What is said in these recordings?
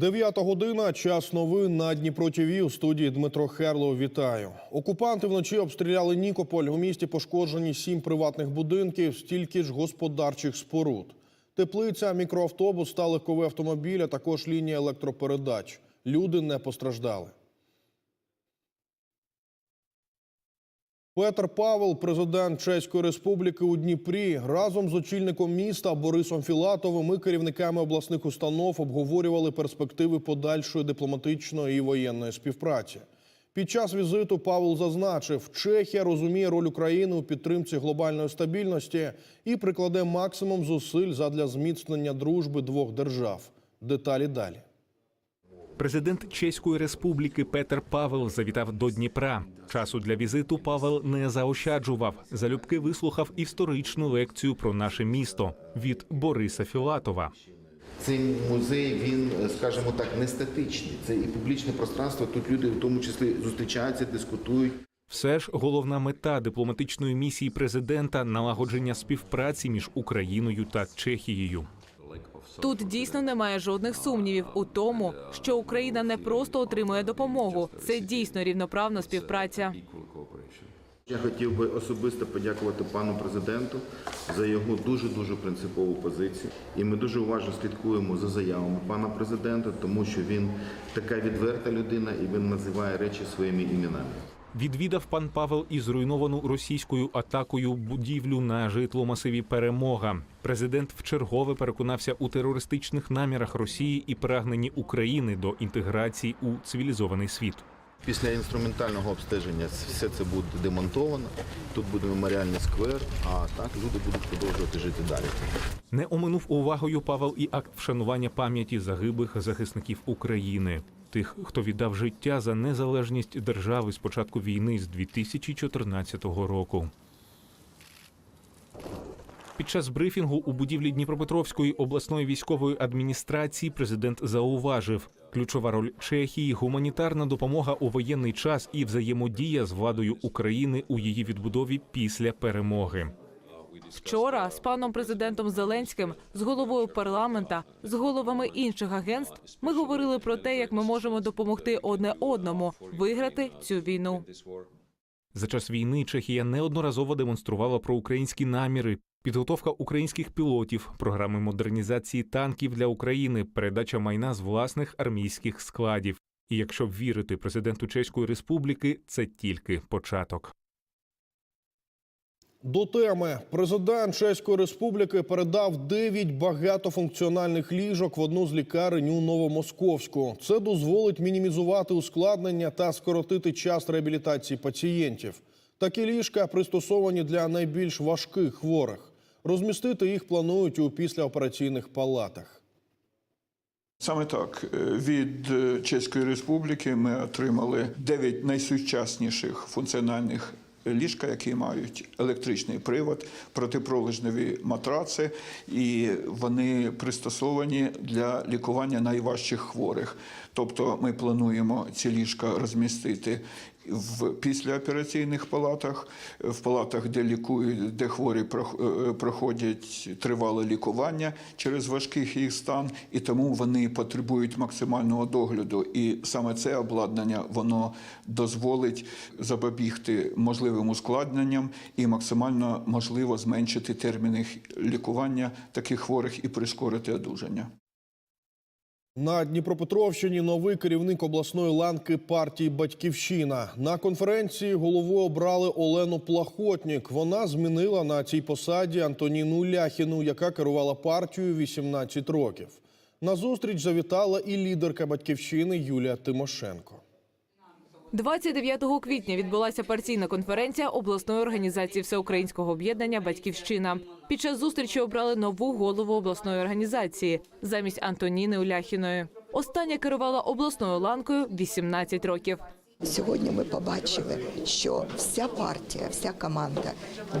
Дев'ята година. Час новин на Дніпро ТВ. У студії Дмитро Херлов. Вітаю. Окупанти вночі обстріляли Нікополь. У місті пошкоджені сім приватних будинків, стільки ж господарчих споруд. Теплиця, мікроавтобус та легковий автомобіль, а також лінія електропередач. Люди не постраждали. Петр Павел, президент Чеської Республіки у Дніпрі, разом з очільником міста Борисом Філатовим і керівниками обласних установ обговорювали перспективи подальшої дипломатичної і воєнної співпраці. Під час візиту Павел зазначив, Чехія розуміє роль України у підтримці глобальної стабільності і прикладе максимум зусиль задля зміцнення дружби двох держав. Деталі далі. Президент Чеської республіки Петер Павел завітав до Дніпра. Часу для візиту Павел не заощаджував. Залюбки вислухав історичну лекцію про наше місто від Бориса Філатова. Цей музей, він, е, скажімо так, не статичний. Це і публічне пространство. Тут люди в тому числі зустрічаються, дискутують. Все ж головна мета дипломатичної місії президента налагодження співпраці між Україною та Чехією. Тут дійсно немає жодних сумнівів у тому, що Україна не просто отримує допомогу. Це дійсно рівноправна співпраця. Я хотів би особисто подякувати пану президенту за його дуже дуже принципову позицію. І ми дуже уважно слідкуємо за заявами пана президента, тому що він така відверта людина і він називає речі своїми іменами. Відвідав пан Павел і зруйновану російською атакою будівлю на житломасиві Перемога. Президент вчергове переконався у терористичних намірах Росії і прагненні України до інтеграції у цивілізований світ. Після інструментального обстеження все це буде демонтовано. Тут буде меморіальний сквер, а так люди будуть продовжувати жити далі. Не оминув увагою Павел і акт вшанування пам'яті загиблих захисників України, тих, хто віддав життя за незалежність держави з початку війни з 2014 року. Під час брифінгу у будівлі Дніпропетровської обласної військової адміністрації президент зауважив, ключова роль Чехії гуманітарна допомога у воєнний час і взаємодія з владою України у її відбудові після перемоги. Вчора з паном президентом Зеленським, з головою парламента, з головами інших агентств ми говорили про те, як ми можемо допомогти одне одному виграти цю війну. За час війни Чехія неодноразово демонструвала проукраїнські наміри, підготовка українських пілотів, програми модернізації танків для України, передача майна з власних армійських складів. І якщо вірити президенту Чеської Республіки, це тільки початок. До теми президент Чеської Республіки передав 9 багатофункціональних ліжок в одну з лікарень у Новомосковську. Це дозволить мінімізувати ускладнення та скоротити час реабілітації пацієнтів. Такі ліжка пристосовані для найбільш важких хворих. Розмістити їх планують у післяопераційних палатах. Саме так Е, від е, Чеської Республіки ми отримали 9 найсучасніших функціональних ліжка, які мають електричний привод, протипролежневі матраци, і вони пристосовані для лікування найважчих хворих. Тобто, ми плануємо ці ліжка розмістити в післяопераційних палатах, в палатах, де лікують, де хворі прох- е, проходять тривале лікування через важкий їх стан, і тому вони потребують максимального догляду. І саме це обладнання воно дозволить запобігти можливим ускладненням і максимально можливо зменшити терміни лікування таких хворих і прискорити одужання. На Дніпропетровщині новий керівник обласної ланки партії Батьківщина. На конференції головою обрали Олену Плахотнік. Вона змінила на цій посаді Антоніну Ляхіну, яка керувала партією 18 років. На зустріч завітала і лідерка батьківщини Юлія Тимошенко. 29 квітня відбулася партійна конференція обласної організації всеукраїнського об'єднання Батьківщина. Під час зустрічі обрали нову голову обласної організації замість Антоніни Уляхіної. Остання керувала обласною ланкою 18 років. Сьогодні ми побачили, що вся партія, вся команда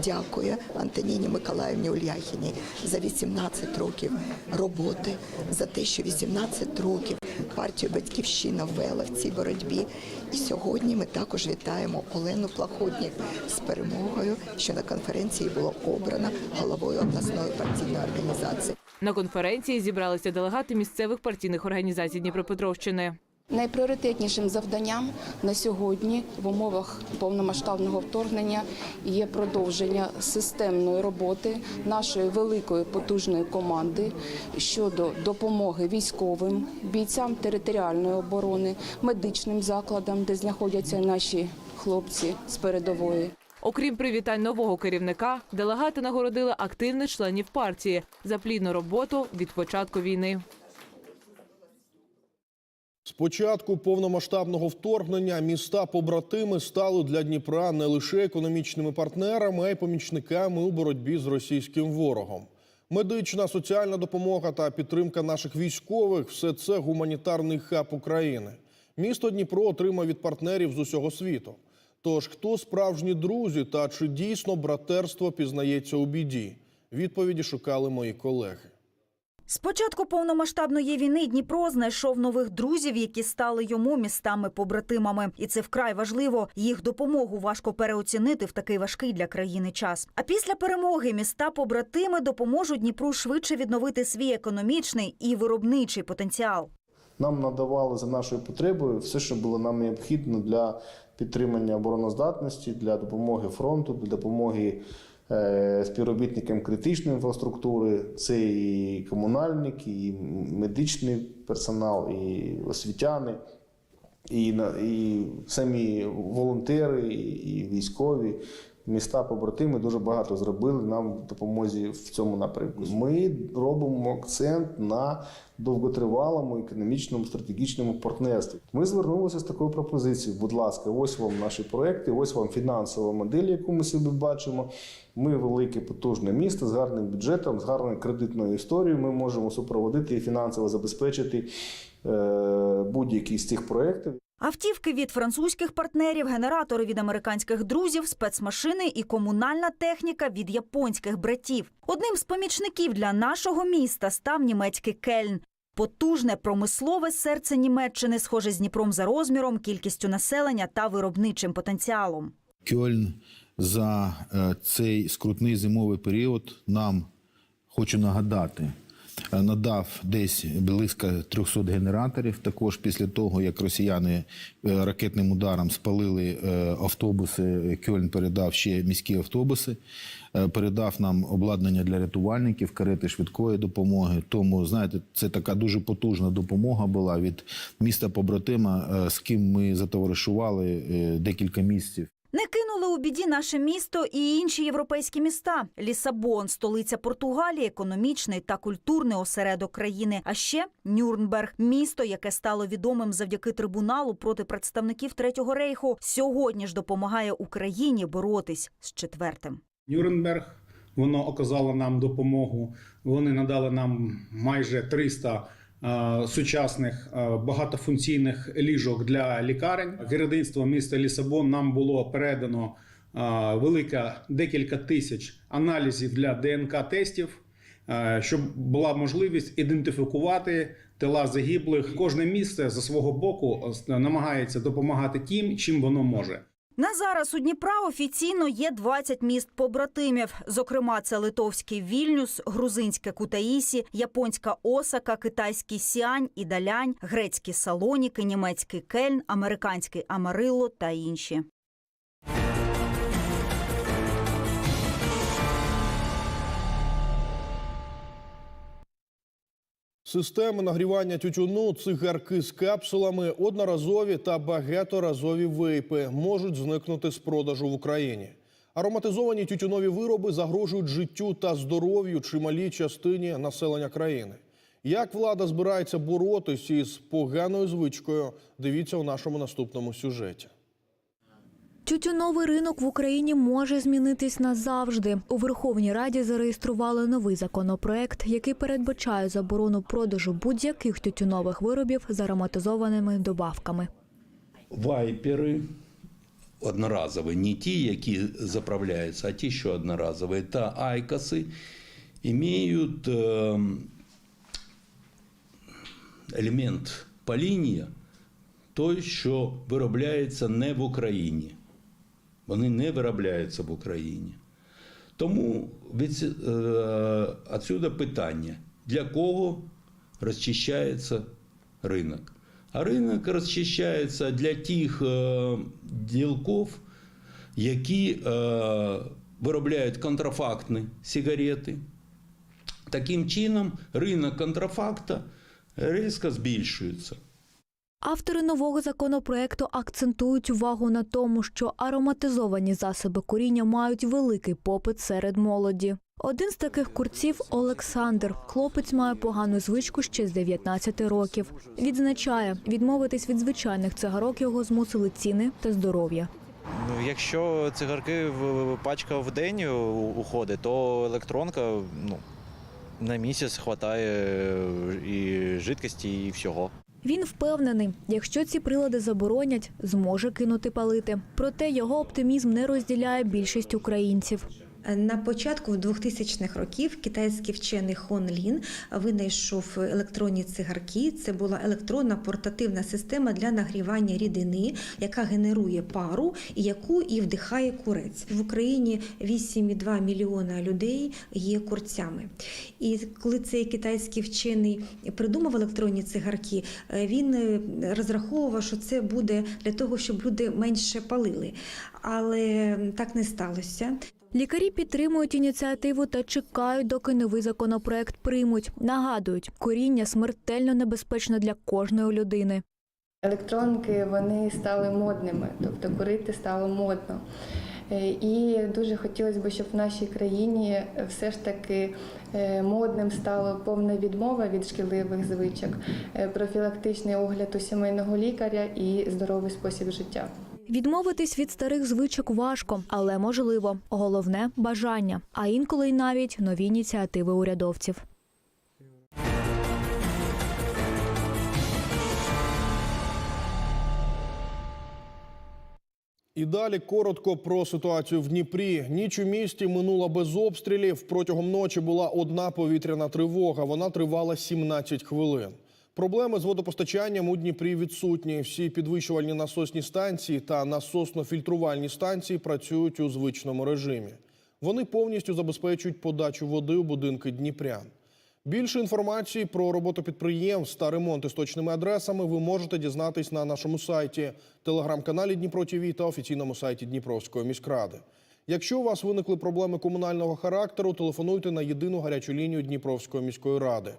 дякує Антоніні Миколаївні Ульяхіній за 18 років роботи, за те, що 18 років партію Батьківщина ввела в цій боротьбі. І сьогодні ми також вітаємо Олену Плаходнік з перемогою, що на конференції було обрано головою обласної партійної організації. На конференції зібралися делегати місцевих партійних організацій Дніпропетровщини. Найпріоритетнішим завданням на сьогодні в умовах повномасштабного вторгнення є продовження системної роботи нашої великої потужної команди щодо допомоги військовим бійцям територіальної оборони, медичним закладам, де знаходяться наші хлопці з передової. Окрім привітань нового керівника, делегати нагородили активних членів партії за плідну роботу від початку війни. З початку повномасштабного вторгнення міста побратими стали для Дніпра не лише економічними партнерами, а й помічниками у боротьбі з російським ворогом. Медична, соціальна допомога та підтримка наших військових все це гуманітарний хаб України. Місто Дніпро отримав від партнерів з усього світу. Тож хто справжні друзі та чи дійсно братерство пізнається у біді? Відповіді шукали мої колеги. З початку повномасштабної війни Дніпро знайшов нових друзів, які стали йому містами-побратимами. І це вкрай важливо. Їх допомогу важко переоцінити в такий важкий для країни час. А після перемоги міста-побратими допоможуть Дніпру швидше відновити свій економічний і виробничий потенціал. Нам надавали за нашою потребою все, що було нам необхідно для підтримання обороноздатності, для допомоги фронту, для допомоги співробітникам критичної інфраструктури. Це і комунальник, і медичний персонал, і освітяни, і, і самі волонтери, і військові. Міста побратими дуже багато зробили нам в допомозі в цьому напрямку. Ми робимо акцент на довготривалому економічному стратегічному партнерстві. Ми звернулися з такою пропозицією. Будь ласка, ось вам наші проекти, ось вам фінансова модель, яку ми собі бачимо. Ми велике потужне місто з гарним бюджетом, з гарною кредитною історією. Ми можемо супроводити і фінансово забезпечити е, будь-який з цих проєктів. Автівки від французьких партнерів, генератори від американських друзів, спецмашини і комунальна техніка від японських братів. Одним з помічників для нашого міста став німецький Кельн. Потужне промислове серце Німеччини, схоже з Дніпром за розміром, кількістю населення та виробничим потенціалом. Кьольн за е, цей скрутний зимовий період нам хочу нагадати. Е, Надав десь близько 300 генераторів. Також після того, як росіяни е, ракетним ударом спалили е, автобуси, Кьольн передав ще міські автобуси, передав нам обладнання для рятувальників, карети швидкої допомоги. Тому, знаєте, це така дуже потужна допомога була від міста побратима, з ким ми затоваришували декілька місяців. Не кинули у біді наше місто і інші європейські міста. Лісабон, столиця Португалії, економічний та культурний осередок країни. А ще Нюрнберг, місто, яке стало відомим завдяки трибуналу проти представників Третього рейху, сьогодні ж допомагає Україні боротись з четвертим. Нюрнберг. Воно оказало нам допомогу. Вони надали нам майже 300 е, сучасних е, багатофункційних ліжок для лікарень. Керівництво міста Лісабон нам було передано е, велика декілька тисяч аналізів для ДНК-тестів, е, щоб була можливість ідентифікувати тела загиблих. Кожне місце за свого боку е, намагається допомагати тим, чим воно може. На зараз у Дніпра офіційно є 20 міст побратимів. Зокрема, це литовський Вільнюс, грузинське Кутаїсі, японська Осака, китайський Сіань і Далянь, грецькі Салоніки, німецький Кельн, американський Амарило та інші. Системи нагрівання тютюну, цигарки з капсулами, одноразові та багаторазові вейпи можуть зникнути з продажу в Україні. Ароматизовані тютюнові вироби загрожують життю та здоров'ю чималій частині населення країни. Як влада збирається боротись із поганою звичкою? Дивіться у нашому наступному сюжеті. Тютюновий ринок в Україні може змінитись назавжди. У Верховній Раді зареєстрували новий законопроект, який передбачає заборону продажу будь-яких тютюнових виробів з ароматизованими добавками. вайпери одноразові, не ті, які заправляються, а ті, що одноразові, та айкоси мають е, елемент паління, той, що виробляється не в Україні. Вони не виробляються в Україні. Тому від, е, питання, для кого розчищається ринок. А ринок розчищається для тих е, ділків, які е, виробляють контрафактні сигарети. Таким чином, ринок контрафакта різко збільшується. Автори нового законопроекту акцентують увагу на тому, що ароматизовані засоби куріння мають великий попит серед молоді. Один з таких курців Олександр. Хлопець має погану звичку ще з 19 років. Відзначає, відмовитись від звичайних цигарок його змусили ціни та здоров'я. Ну, Якщо цигарки пачка в день уходить, то електронка ну, на місяць вистачає і жидкості, і всього. Він впевнений, якщо ці прилади заборонять, зможе кинути палити. Проте його оптимізм не розділяє більшість українців. На початку 2000-х років китайський вчений Хон Лін винайшов електронні цигарки. Це була електронна портативна система для нагрівання рідини, яка генерує пару і яку і вдихає курець. В Україні 8,2 мільйона людей є курцями. І коли цей китайський вчений придумав електронні цигарки, е, він е, розраховував, що це буде для того, щоб люди менше палили. Але так не сталося. Лікарі підтримують ініціативу та чекають, доки новий законопроект приймуть. Нагадують, коріння смертельно небезпечне для кожної людини. Електронки вони стали модними, тобто курити стало модно. Е, І дуже хотілося б, щоб в нашій країні все ж таки е, модним стало повна відмова від шкідливих звичок, е, профілактичний огляд у сімейного лікаря і здоровий спосіб життя. Відмовитись від старих звичок важко, але можливо. Головне бажання, а інколи й навіть нові ініціативи урядовців. І далі коротко про ситуацію в Дніпрі. Ніч у місті минула без обстрілів. Протягом ночі була одна повітряна тривога. Вона тривала 17 хвилин. Проблеми з водопостачанням у Дніпрі відсутні. Всі підвищувальні насосні станції та насосно-фільтрувальні станції працюють у звичному режимі. Вони повністю забезпечують подачу води у будинки дніпрян. Більше інформації про роботу підприємств та ремонти з точними адресами ви можете дізнатись на нашому сайті, телеграм-каналі Дніпро ТВ та офіційному сайті Дніпровської міськради. Якщо у вас виникли проблеми комунального характеру, телефонуйте на єдину гарячу лінію Дніпровської міської ради.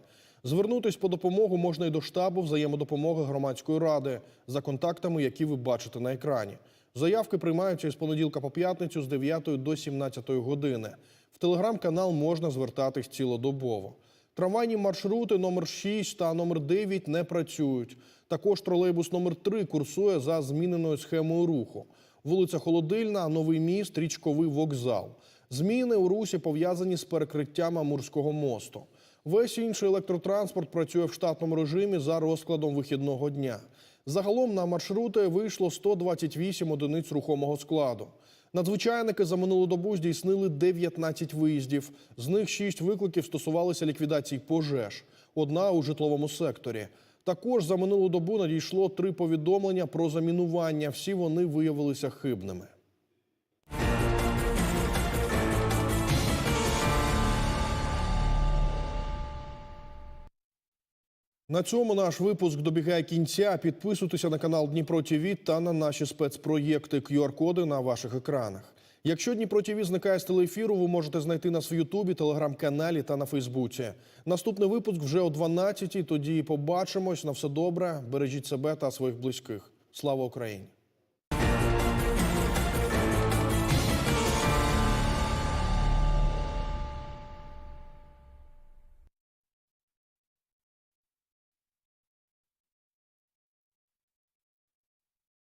Звернутись по допомогу можна і до штабу взаємодопомоги громадської ради за контактами, які ви бачите на екрані. Заявки приймаються із понеділка по п'ятницю з 9 до 17 години. В телеграм-канал можна звертатись цілодобово. Трамвайні маршрути номер 6 та номер 9 не працюють. Також тролейбус номер 3 курсує за зміненою схемою руху. Вулиця Холодильна, Новий міст, Річковий вокзал. Зміни у русі пов'язані з перекриттям Амурського мосту. Весь інший електротранспорт працює в штатному режимі за розкладом вихідного дня. Загалом на маршрути вийшло 128 одиниць рухомого складу. Надзвичайники за минулу добу здійснили 19 виїздів. З них 6 викликів стосувалися ліквідації пожеж, одна у житловому секторі. Також за минулу добу надійшло три повідомлення про замінування. Всі вони виявилися хибними. На цьому наш випуск добігає кінця. Підписуйтеся на канал Дніпро ТВ та на наші спецпроєкти QR-коди на ваших екранах. Якщо Дніпро ТВ зникає з телеефіру, ви можете знайти нас в Ютубі, телеграм-каналі та на Фейсбуці. Наступний випуск вже о 12-й. Тоді побачимось. На все добре. Бережіть себе та своїх близьких. Слава Україні!